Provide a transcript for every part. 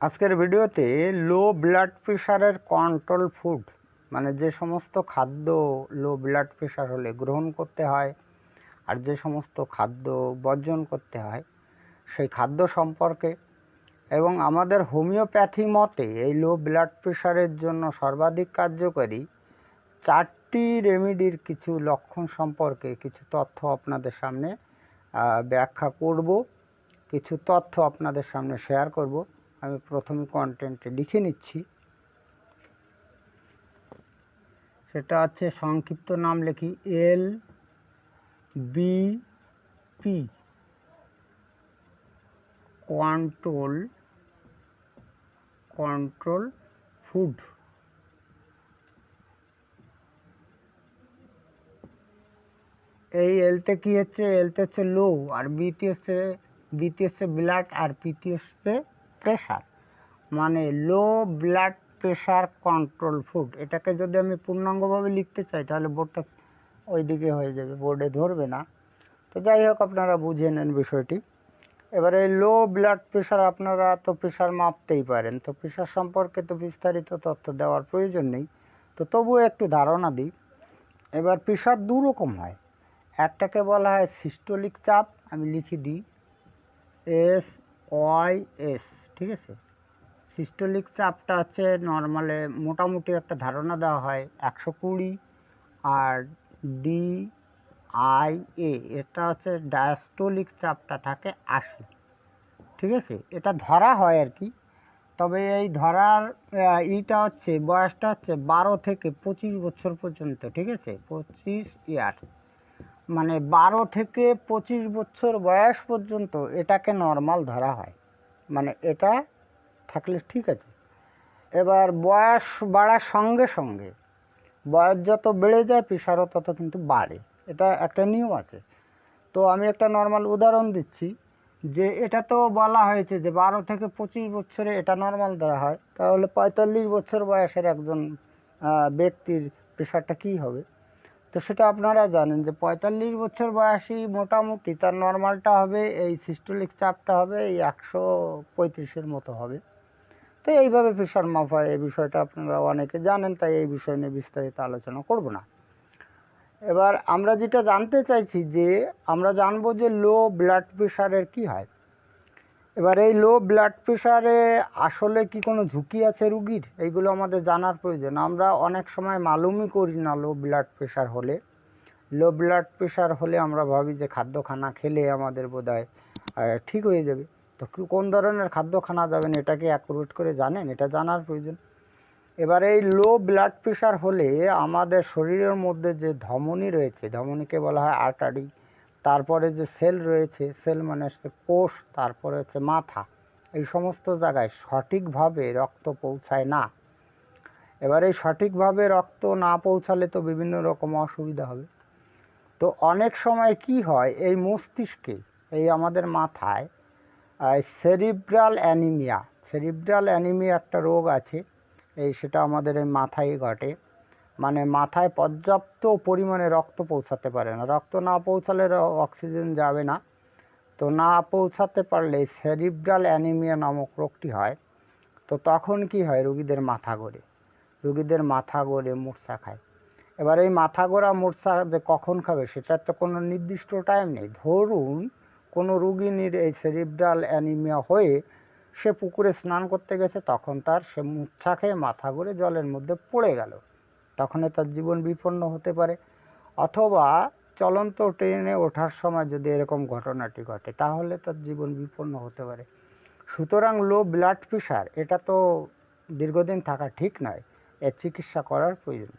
আজকের ভিডিওতে low blood প্রেশারের কন্ট্রোল ফুড মানে যে সমস্ত খাদ্য লো ব্লাড প্রেশার হলে গ্রহণ করতে হয় আর যে সমস্ত খাদ্য বর্জন করতে হয়, সেই খাদ্য সম্পর্কে এবং আমাদের হোমিওপ্যাথি মতে এই লো ব্লাড প্রেশারের জন্য সর্বাধিক কার্যকরী চারটি রেমেডির কিছু লক্ষণ সম্পর্কে কিছু তথ্য আপনাদের সামনে ব্যাখ্যা করব, কিছু তথ্য আপনাদের সামনে শেয়ার করব। আমি প্রথমে কন্টেন্টে লিখে নিচ্ছি। সেটা হচ্ছে সংক্ষিপ্ত নাম লিখি, L B P control control food এই এলতে কি হচ্ছে? এলতে হচ্ছে লো আর বিতে হচ্ছে বিতে হচ্ছে ব্লাড আর পিতে হচ্ছে প্রেশার মানে low blood pressure control food এটাকে যদি আমি পূর্ণাঙ্গভাবে লিখতে চাই, তাহলে বোর্ডটা ওইদিকে হয়ে যাবে বোর্ডে ধরবে না। তো যাই হোক, আপনারা বুঝে নেন বিষয়টি। এবারে লো ব্লাড প্রেশার আপনারা তো প্রেশার মাপতেই পারেন, তো প্রেশার সম্পর্কে তো বিস্তারিত তথ্য দেওয়ার প্রয়োজন নেই। তো তবুও একটু ধারণা দিই। এবার প্রেশার দু রকম হয়। একটাকে বলা হয় সিস্টোলিক চাপ, আমি লিখে দিই এস ওয়াই এস ঠিক আছে? সিস্টোলিক চাপটা হচ্ছে নর্মালে মোটামুটি একটা ধারণা দেওয়া হয় একশো কুড়ি আর ডি আই এ এটা হচ্ছে ডায়াস্টোলিক চাপটা থাকে আশি। ঠিক আছে? এটা ধরা হয় আর কি। তবে এই ধরার ইটা হচ্ছে, বয়সটা হচ্ছে বারো থেকে পঁচিশ বছর পর্যন্ত, ঠিক আছে? পঁচিশ ইয়ার। মানে বারো থেকে পঁচিশ বছর বয়স পর্যন্ত এটাকে নর্মাল ধরা হয়। মানে এটা থাকলে ঠিক আছে। এবার বয়স বাড়ার সঙ্গে সঙ্গে, বয়স যত বেড়ে যায় প্রেশারও তত কিন্তু বাড়ে। এটা একটা নিয়ম আছে। তো আমি একটা নর্মাল উদাহরণ দিচ্ছি যে এটা তো বলা হয়েছে যে বারো থেকে পঁচিশ বছরে এটা নর্মাল ধরা হয়। তাহলে পঁয়তাল্লিশ বছর বয়সের একজন ব্যক্তির প্রেশারটা কী হবে? তো সেটা আপনারা জানেন যে পঁয়তাল্লিশ বছর বয়সী মোটামুটি তার নর্মালটা হবে, এই সিস্টোলিক চাপটা হবে, এই একশো পঁয়ত্রিশের মতো হবে। তো এইভাবে প্রেশার মাপা এই বিষয়টা আপনারা অনেকে জানেন, তাই এই বিষয় নিয়ে বিস্তারিত আলোচনা করব না। এবার আমরা যেটা জানতে চাইছি যে, আমরা জানব যে লো ব্লাড প্রেশারের কি হয়। এবার এই লো ব্লাড প্রেশারে আসলে কি কোনো ঝুঁকি আছে রুগীর? এইগুলো আমাদের জানার প্রয়োজন। আমরা অনেক সময় মালুমই করি না লো ব্লাড প্রেশার হলে। লো ব্লাড প্রেশার হলে আমরা ভাবি যে খাদ্য খানা খেলে আমাদের বোধ ঠিক হয়ে যাবে। তো কোন ধরনের খাদ্য খানা যাবেন এটাকে অ্যাকুরেট করে জানেন, এটা জানার প্রয়োজন। এবার এই লো ব্লাড প্রেশার হলে আমাদের শরীরের মধ্যে যে ধমনী রয়েছে, ধমনীকে বলা হয় আর্টারি তারপরে যে সেল রয়েছে, সেল মানে হচ্ছে কোষ, তারপরে হচ্ছে মাথা। এই সমস্ত জায়গায় সঠিকভাবে রক্ত পৌঁছায় না। এবার সঠিকভাবে রক্ত না পৌঁছালে তো বিভিন্ন রকম অসুবিধা হবে। তো অনেক সময় কি হয়, এই মস্তিষ্কে, এই আমাদের মাথায় সেরিব্রাল অ্যানিমিয়া সেরিব্রাল অ্যানিমিয়া একটা রোগ আছে, এই সেটা আমাদের এই মাথায় ঘটে। মানে মাথায় পর্যাপ্ত পরিমাণে রক্ত পৌঁছাতে পারে না। রক্ত না পৌঁছালে অক্সিজেন যাবে না। তো না পৌঁছাতে পারলে সেরিব্রাল অ্যানিমিয়া নামক রোগটি হয়। তো তখন কি হয়? রুগীদের মাথা ঘোরে। রুগীদের মাথা ঘোরে, মূর্ছা খায়। এবার এই মাথা ঘোরা, মূর্ছা যে কখন খাবে সেটার তো কোনো নির্দিষ্ট টাইম নেই। ধরুন কোনো রুগিনীর এই সেরিব্রাল অ্যানিমিয়া হয়ে সে পুকুরে স্নান করতে গেছে, তখন তার সে মূর্ছা খেয়ে মাথা ঘুরে জলের মধ্যে পড়ে গেল। তখন তার জীবন বিপন্ন হতে পারে। অথবা চলন্ত ট্রেনে ওঠার সময় যদি এরকম ঘটনাটি ঘটে, তাহলে তার জীবন বিপন্ন হতে পারে। সুতরাং লো ব্লাড প্রেশার এটা তো দীর্ঘদিন থাকা ঠিক নয়, এর চিকিৎসা করার প্রয়োজন।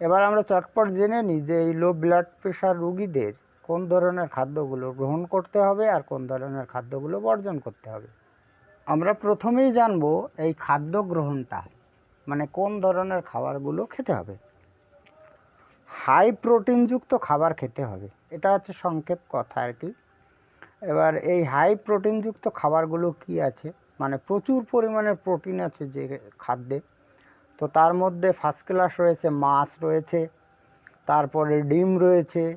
এবার আমরা চটপট জেনে নিই যে এই লো ব্লাড প্রেশার রুগীদের কোন ধরনের খাদ্যগুলো গ্রহণ করতে হবে আর কোন ধরনের খাদ্যগুলো বর্জন করতে হবে। আমরা প্রথমেই জানব এই খাদ্য গ্রহণটা মানে কোন ধরনের খাবারগুলো খেতে হবে? হাই প্রোটিনযুক্ত খাবার খেতে হবে। এটা হচ্ছে সংক্ষেপ কথা আর কি। এবার এই হাই প্রোটিনযুক্ত খাবারগুলো কি আছে? মানে প্রচুর পরিমাণে প্রোটিন আছে যে খাদ্যে। তো তার মধ্যে ফার্স্ট ক্লাস রয়েছে মাছ রয়েছে, তারপরে ডিম রয়েছে,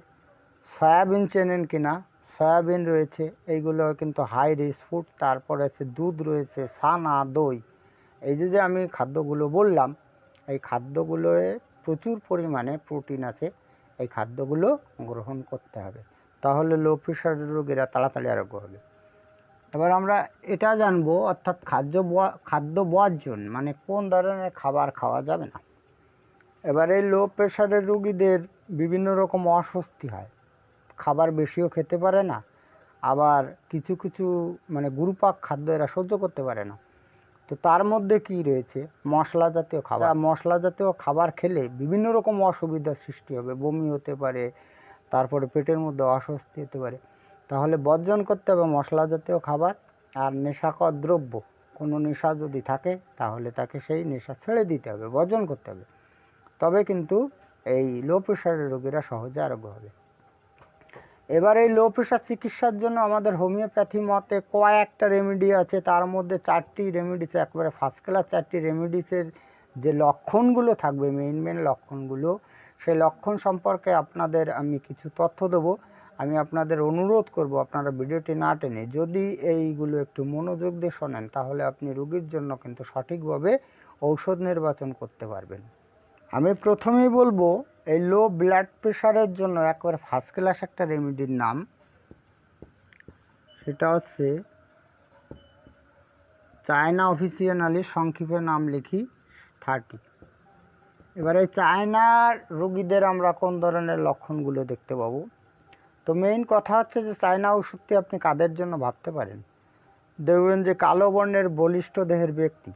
সয়াবিন চেনেন কিনা, সয়াবিন রয়েছে, এইগুলো কিন্তু হাই রিচ ফুড তারপরে আছে দুধ রয়েছে ছানা দই। এই যে যে আমি খাদ্যগুলো বললাম, এই খাদ্যগুলোয় প্রচুর পরিমাণে প্রোটিন আছে, এই খাদ্যগুলো গ্রহণ করতে হবে। তাহলে লো প্রেশারের রোগীরা তাড়াতাড়ি আরোগ্য হবে। এবার আমরা এটা জানব, অর্থাৎ খাদ্য খাদ্য বর্জন মানে কোন ধরনের খাবার খাওয়া যাবে না। এবার এই লো প্রেশারের রুগীদের বিভিন্ন রকম অস্বস্তি হয়। খাবার বেশিও খেতে পারে না, আবার কিছু কিছু মানে গুরুপাক খাদ্য এরা সহ্য করতে পারে না। তো তার মধ্যে কি রয়েছে? মশলা জাতীয় খাবার। মশলা জাতীয় খাবার খেলে বিভিন্ন রকম অসুবিধার সৃষ্টি হবে। বমি হতে পারে তারপরে পেটের মধ্যে অস্বস্তি হতে পারে। তাহলে বর্জন করতে হবে মশলা জাতীয় খাবার আর নেশাকর দ্রব্য। কোনো নেশা যদি থাকে তাহলে তাকে সেই নেশা ছেড়ে দিতে হবে বর্জন করতে হবে। তবে কিন্তু এই লো প্রেশারের রোগীরা সহজে আরোগ্য হবে। এবার এই লো প্রেশার চিকিৎসার জন্য আমাদের হোমিওপ্যাথি মতে কয়েকটা রেমেডি আছে। তার মধ্যে চারটি রেমেডিস একবারে ফার্স্ট ক্লাস চারটি রেমেডিসের যে লক্ষণগুলো থাকবে মেইন মেইন লক্ষণগুলো, সেই লক্ষণ সম্পর্কে আপনাদের আমি কিছু তথ্য দেবো। আমি আপনাদের অনুরোধ করব, আপনারা ভিডিওটি না টেনে যদি এইগুলো একটু মনোযোগ দিয়ে শোনেন, তাহলে আপনি রোগীর জন্য কিন্তু সঠিকভাবে ঔষধ নির্বাচন করতে পারবেন। আমি প্রথমেই বলব, এই লো ব্লাড প্রেশারের জন্য একবার ফার্স্ট ক্লাস একটা রেমেডির নাম। সেটা হচ্ছে চায়না অফিসিয়ানালি সংক্ষেপে নাম লিখি থার্টি এবারে চায়নার রোগীদের আমরা কোন ধরনের লক্ষণগুলো দেখতে পাবো? তো মেইন কথা হচ্ছে যে, চায়না ওষুধটি আপনি কাদের জন্য ভাবতে পারেন? দেখবেন যে কালো বর্ণের বলিষ্ঠ দেহের ব্যক্তি।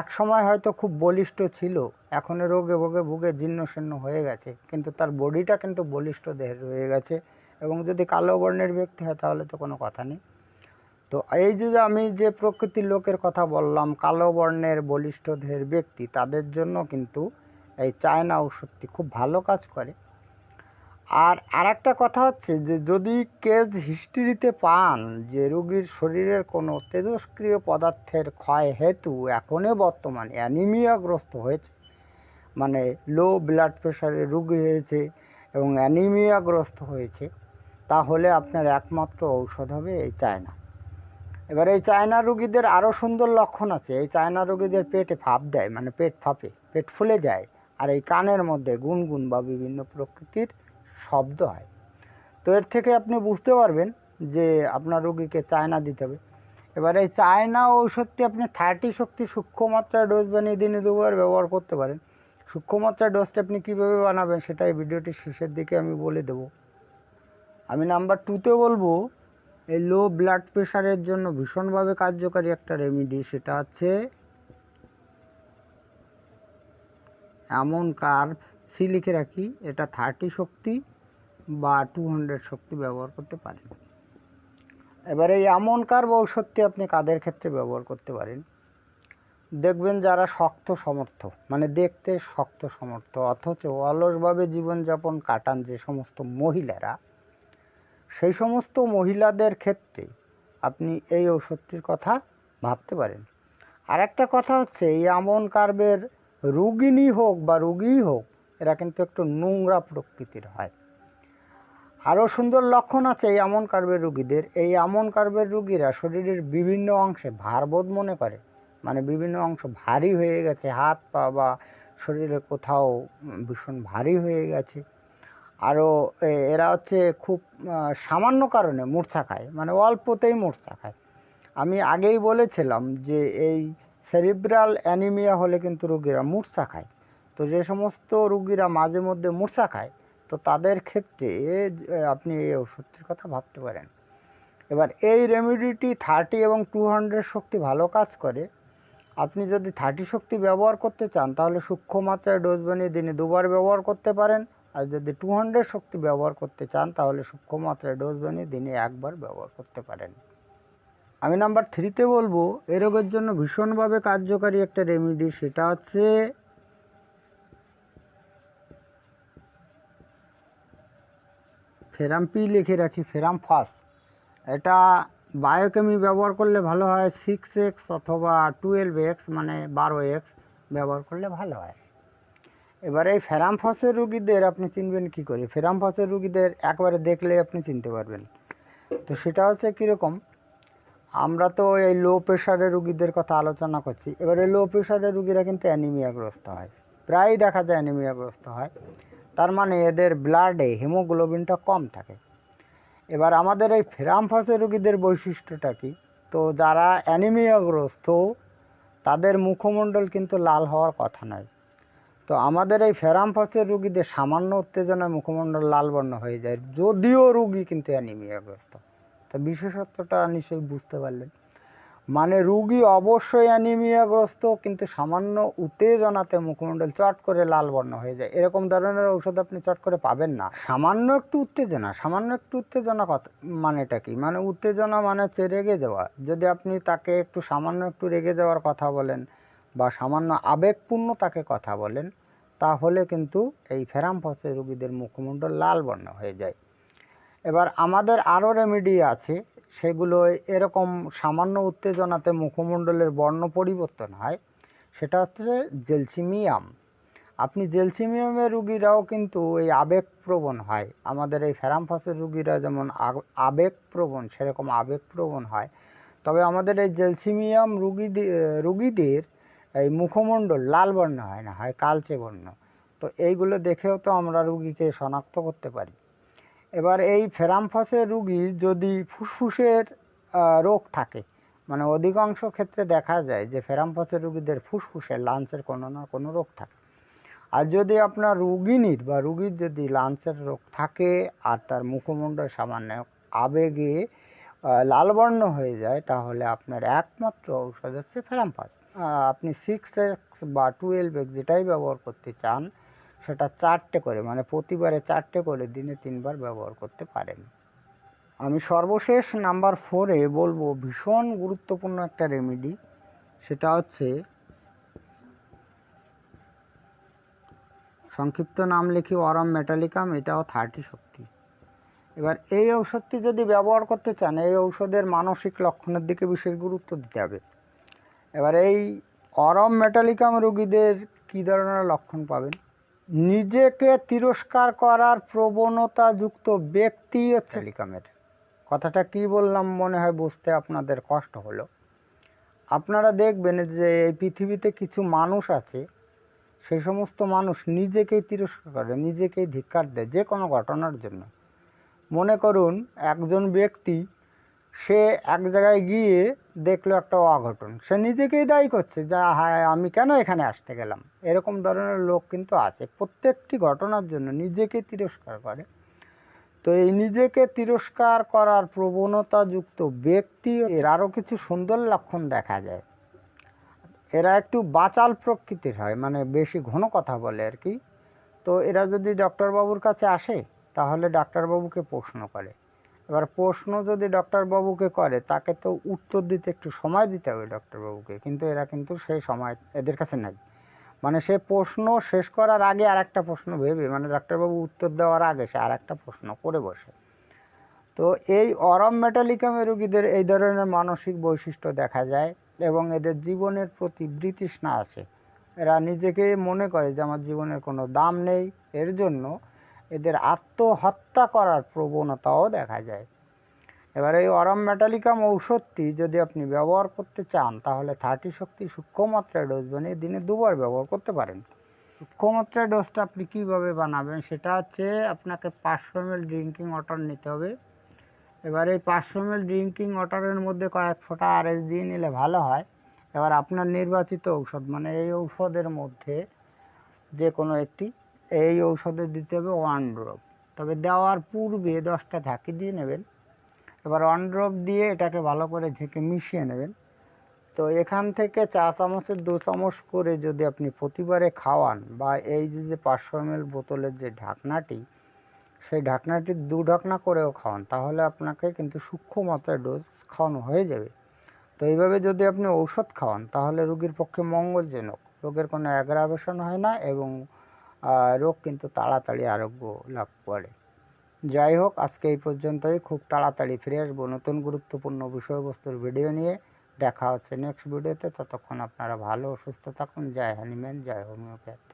এক সময় হয়তো খুব বলিষ্ঠ ছিল, এখন রোগে ভোগে ভুগে জীর্ণ শীর্ণ হয়ে গেছে, কিন্তু তার বডিটা কিন্তু বলিষ্ঠ দেহের রয়ে গেছে এবং যদি কালো বর্ণের ব্যক্তি হয় তাহলে তো কোনো কথা নেই। তো এই যে আমি যে প্রকৃতির লোকের কথা বললাম, কালো বর্ণের বলিষ্ঠ দেহের ব্যক্তি, তাদের জন্য কিন্তু এই চায়না ওষুধটি খুব ভালো কাজ করে। আর আরেকটা কথা হচ্ছে যে যদি কেজ হিস্ট্রিতে পান যে রোগীর শরীরের কোনো তেজস্ক্রিয় পদার্থের ক্ষয় হেতু এখনই বর্তমানে অ্যানিমিয়াগ্রস্ত হয়েছে মানে লো ব্লাড প্রেশারের রোগী হয়েছে এবং অ্যানিমিয়াগ্রস্ত হয়েছে, তাহলে আপনার একমাত্র ঔষধ হবে এই চায়না। এবার এই চায়না রুগীদের আরও সুন্দর লক্ষণ আছে। এই চায়না রুগীদের পেটে ফাঁপ দেয় মানে পেট ফাঁপে পেট ফুলে যায়, আর এই কানের মধ্যে গুনগুন বা বিভিন্ন প্রকৃতির শব্দ হয়। তো এর থেকে আপনি বুঝতে পারবেন যে আপনার রোগীকে চায়না দিতে হবে। এবার এই চায়না ঔষধটি আপনি থার্টি শক্তি সূক্ষ্ম মাত্রায় ডোজ বানিয়ে দিনে দুবার ব্যবহার করতে পারেন। সূক্ষ্ম মাত্রায় ডোজটা আপনি কীভাবে বানাবেন সেটা এই ভিডিওটির শেষের দিকে আমি বলে দেব। আমি নাম্বার টুতে বলব, এই লো ব্লাড প্রেশারের জন্য ভীষণভাবে কার্যকারী একটা রেমিডি সেটা হচ্ছে এমন কার্ভ সি লিখে রাখি, এটা থার্টি শক্তি বা টু হান্ড্রেড শক্তি ব্যবহার করতে পারেন এবার এই এমন কার্ভ ঔষধটি আপনি কাদের ক্ষেত্রে ব্যবহার করতে পারেন? দেখবেন যারা শক্ত সমর্থ মানে দেখতে শক্ত সমর্থ, অথচ অলসভাবে জীবনযাপন কাটান যে সমস্ত মহিলারা, সেই সমস্ত মহিলাদের ক্ষেত্রে আপনি এই ওষুধটির কথা ভাবতে পারেন। আর একটা কথা হচ্ছে, এই আমন কার্বের রুগিনী হোক বা রুগীই হোক এরা কিন্তু একটু নোংরা প্রকৃতির হয়। আরও সুন্দর লক্ষণ আছে এই আমন কার্বের রুগীদের। এই আমন কার্বের রুগীরা শরীরের বিভিন্ন অংশে ভারবোধ মনে করে। মানে বিভিন্ন অংশ ভারী হয়ে গেছে, হাত পা বা শরীরে কোথাও ভীষণ ভারী হয়ে গেছে। আরও এরা হচ্ছে খুব সামান্য কারণে মূর্ছা খায় মানে অল্পতেই মূর্ছা খায়। আমি আগেই বলেছিলাম যে এই সেরিব্রাল অ্যানিমিয়া হলে কিন্তু রুগীরা মূর্ছা খায়। তো যে সমস্ত রুগীরা মাঝে মধ্যে মূর্ছা খায়, তো তাদের ক্ষেত্রে আপনি এই ওষুধটির কথা ভাবতে পারেন। এবার এই রেমেডিটি থার্টি এবং টু হান্ড্রেড শক্তি ভালো কাজ করে। আপনি যদি থার্টি শক্তি ব্যবহার করতে চান, তাহলে সূক্ষ্ম মাত্রায় ডোজ বানিয়ে দিনে দুবার ব্যবহার করতে পারেন। আর যদি টু হান্ড্রেড শক্তি ব্যবহার করতে চান, তাহলে সূক্ষ্ম মাত্রায় ডোজ বানিয়ে দিনে একবার ব্যবহার করতে পারেন। আমি নাম্বার থ্রিতে বলব, এ রোগের জন্য ভীষণভাবে কার্যকারী একটা রেমিডি সেটা হচ্ছে ফেরাম পি লিখে রাখি, ফেরাম ফাস এটা বায়োকেমি ব্যবহার করলে ভালো হয় সিক্স এক্স অথবা টুয়েলভ এক্স মানে বারো এক্স ব্যবহার করলে ভালো হয়। এবার এই ফেরাম ফেরামফসের রুগীদের আপনি চিনবেন কি করে? ফেরাম ফেরামফসের রুগীদের একবারে দেখলে আপনি চিনতে পারবেন। তো সেটা হচ্ছে কীরকম? আমরা তো এই লো প্রেশারের রুগীদের কথা আলোচনা করছি। এবারে লো প্রেশারের রুগীরা কিন্তু অ্যানিমিয়াগ্রস্ত হয়। প্রায়ই দেখা যায় অ্যানিমিয়াগ্রস্ত হয়। তার মানে এদের ব্লাডে হিমোগ্লোবিনটা কম থাকে। এবার আমাদের এই ফেরামফসের রুগীদের বৈশিষ্ট্যটা কি? তো যারা অ্যানিমিয়াগ্রস্ত, তাদের মুখমণ্ডল কিন্তু লাল হওয়ার কথা নয়। তো আমাদের এই ফেরামফসের রুগীদের সামান্য উত্তেজনায় মুখমণ্ডল লাল বর্ণ হয়ে যায়, যদিও রুগী কিন্তু অ্যানিমিয়াগ্রস্ত। তা বিশেষত্বটা নিশ্চয়ই বুঝতে পারলেন। মানে রুগী অবশ্যই অ্যানিমিয়াগ্রস্ত, কিন্তু সামান্য উত্তেজনাতে মুখমণ্ডল চট করে লাল বর্ণ হয়ে যায়। এরকম ধরনের ঔষধ আপনি চট করে পাবেন না। সামান্য একটু উত্তেজনা, সামান্য একটু উত্তেজনা কথা মানেটা কি? মানে উত্তেজনা মানে হচ্ছে রেগে যাওয়া। যদি আপনি তাকে একটু সামান্য একটু রেগে যাওয়ার কথা বলেন বা সামান্য আবেগপূর্ণ তাকে কথা বলেন, তাহলে কিন্তু এই ফেরামফসের রুগীদের মুখমণ্ডল লাল বর্ণ হয়ে যায়। এবার আমাদের আরও রেমেডি আছে, সেগুলো এরকম সামান্য উত্তেজনাতে মুখমণ্ডলের বর্ণ পরিবর্তন হয়, সেটা হচ্ছে জেলসিমিয়াম। আপনি জেলসিমিয়ামের রুগীরাও কিন্তু এই আবেগপ্রবণ হয়। আমাদের এই ফেরামফাসের রুগীরা যেমন আবেগপ্রবণ, সেরকম আবেগপ্রবণ হয়। তবে আমাদের এই জেলসিমিয়াম রুগীদের রুগীদের এই মুখমণ্ডল লাল বর্ণ হয় না, হয় কালচে বর্ণ। তো এইগুলো দেখেও তো আমরা রুগীকে শনাক্ত করতে পারি। এবার এই ফেরামফাসের রুগী যদি ফুসফুসের রোগ থাকে মানে অধিকাংশ ক্ষেত্রে দেখা যায় যে ফেরামফাসের রুগীদের ফুসফুসে লাঞ্চের কোনো না কোনো রোগ থাকে। আর যদি আপনার রুগিনীর বা রুগীর যদি লাঞ্চের রোগ থাকে আর তার মুখমণ্ডল সামান্য আবেগে লালবর্ণ হয়ে যায়, তাহলে আপনার একমাত্র ঔষধ হচ্ছে ফেরামফাস। আপনি সিক্স এক্স বা টুয়েলভ এক্স যেটাই ব্যবহার করতে চান সেটা চারটে করে মানে প্রতিবারে চারটে করে দিনে তিনবার ব্যবহার করতে পারেন। আমি সর্বশেষ নাম্বার ফোরে বলব, ভীষণ গুরুত্বপূর্ণ একটা রেমেডি সেটা হচ্ছে সংক্ষিপ্ত নাম লিখি অরম মেটালিকাম এটাও থার্টি শক্তি। এবার এই ঔষধটি যদি ব্যবহার করতে চান, এই ঔষধের মানসিক লক্ষণের দিকে বিশেষ গুরুত্ব দিতে হবে। এবার এই অরম মেটালিকাম রোগীদের কী ধরনের লক্ষণ পাবেন? নিজেকে তিরস্কার করার প্রবণতাযুক্ত ব্যক্তি হচ্ছে লিকামের কথাটা কি বললাম মনে হয় বুঝতে আপনাদের কষ্ট হলো। আপনারা দেখবেন যে এই পৃথিবীতে কিছু মানুষ আছে, সেই সমস্ত মানুষ নিজেকেই তিরস্কার করে, নিজেকেই ধিক্কার দেয় যে কোনো ঘটনার জন্য। মনে করুন, একজন ব্যক্তি সে এক জায়গায় গিয়ে দেখল একটা অঘটন। সে নিজেকেই দায়ী করছে যা, হায়, আমি কেন এখানে আসতে গেলাম? এরকম ধরনের লোক কিন্তু আছে। প্রত্যেকটি ঘটনার জন্য নিজেকে তিরস্কার করে। তো এই নিজেকে তিরস্কার করার প্রবণতাযুক্ত ব্যক্তি, এর আরও কিছু সুন্দর লক্ষণ দেখা যায়। এরা একটু বাচাল প্রকৃতির হয় মানে বেশি ঘন কথা বলে আর কি। তো এরা যদি ডক্টরবাবুর কাছে আসে, তাহলে ডাক্তারবাবুকে প্রশ্ন করে। এবার প্রশ্ন যদি ডক্টরবাবুকে করে, তাকে তো উত্তর দিতে একটু সময় দিতে হবে ডক্টরবাবুকে কিন্তু এরা কিন্তু সেই সময় এদের কাছে নাই। মানে সে প্রশ্ন শেষ করার আগে আর একটা প্রশ্ন ভেবে মানে ডাক্তারবাবু উত্তর দেওয়ার আগে সে আর একটা প্রশ্ন করে বসে। তো এই অরম মেটালিকামের রুগীদের এই ধরনের মানসিক বৈশিষ্ট্য দেখা যায় এবং এদের জীবনের প্রতি বৃতৃষ্ণা আছে এরা নিজেকে মনে করে যে আমার জীবনের কোনো দাম নেই, এর জন্য এদের আত্মহত্যা করার প্রবণতাও দেখা যায়। এবার এই অরম মেটালিকাম ঔষধটি যদি আপনি ব্যবহার করতে চান, তাহলে থার্টি শক্তি সূক্ষ্মমাত্রায় ডোজ বানিয়ে দিনে দুবার ব্যবহার করতে পারেন। সূক্ষ্মমাত্রায় ডোজটা আপনি কীভাবে বানাবেন, সেটা হচ্ছে আপনাকে পাঁচশো এম ড্রিঙ্কিং ওয়াটার নিতে হবে। এবার এই পাঁচশো এম ড্রিঙ্কিং ওয়াটারের মধ্যে কয়েক ফোঁটা আরএস দিয়ে নিলে ভালো হয়। এবার আপনার নির্বাচিত ঔষধ মানে এই ঔষধের মধ্যে যে কোনো একটি এই ঔষধে দিতে হবে ওয়ান ড্রপ তবে দেওয়ার পূর্বে দশটা ঝাঁকি দিয়ে নেবেন। এবার ওয়ান ড্রপ দিয়ে এটাকে ভালো করে ঝেঁকে মিশিয়ে নেবেন। তো এখান থেকে চা চামচের দু চামচ করে যদি আপনি প্রতিবারে খাওয়ান বা এই যে যে পাঁচশো এম বোতলের যে ঢাকনাটি, সেই ঢাকনাটি দু ঢাকনা করেও খাওয়ান, তাহলে আপনাকে কিন্তু সূক্ষ্ম মাত্রায় ডোজ খাওয়ানো হয়ে যাবে। তো এইভাবে যদি আপনি ঔষধ খাওয়ান, তাহলে রোগীর পক্ষে মঙ্গলজনক। রোগের কোনো অ্যাগ্রাভেশন হয় না এবং রোগ কিন্তু তাড়াতাড়ি আরোগ্য লাভ করে। যাই হোক, আজকে এই পর্যন্তই। খুব তাড়াতাড়ি ফিরে আসব নতুন গুরুত্বপূর্ণ বিষয়বস্তুর ভিডিও নিয়ে। দেখা হচ্ছে নেক্সট ভিডিওতে ততক্ষণ আপনারা ভালো, সুস্থ থাকুন। জয় হনুমান, জয় হোমিওপ্যাথি।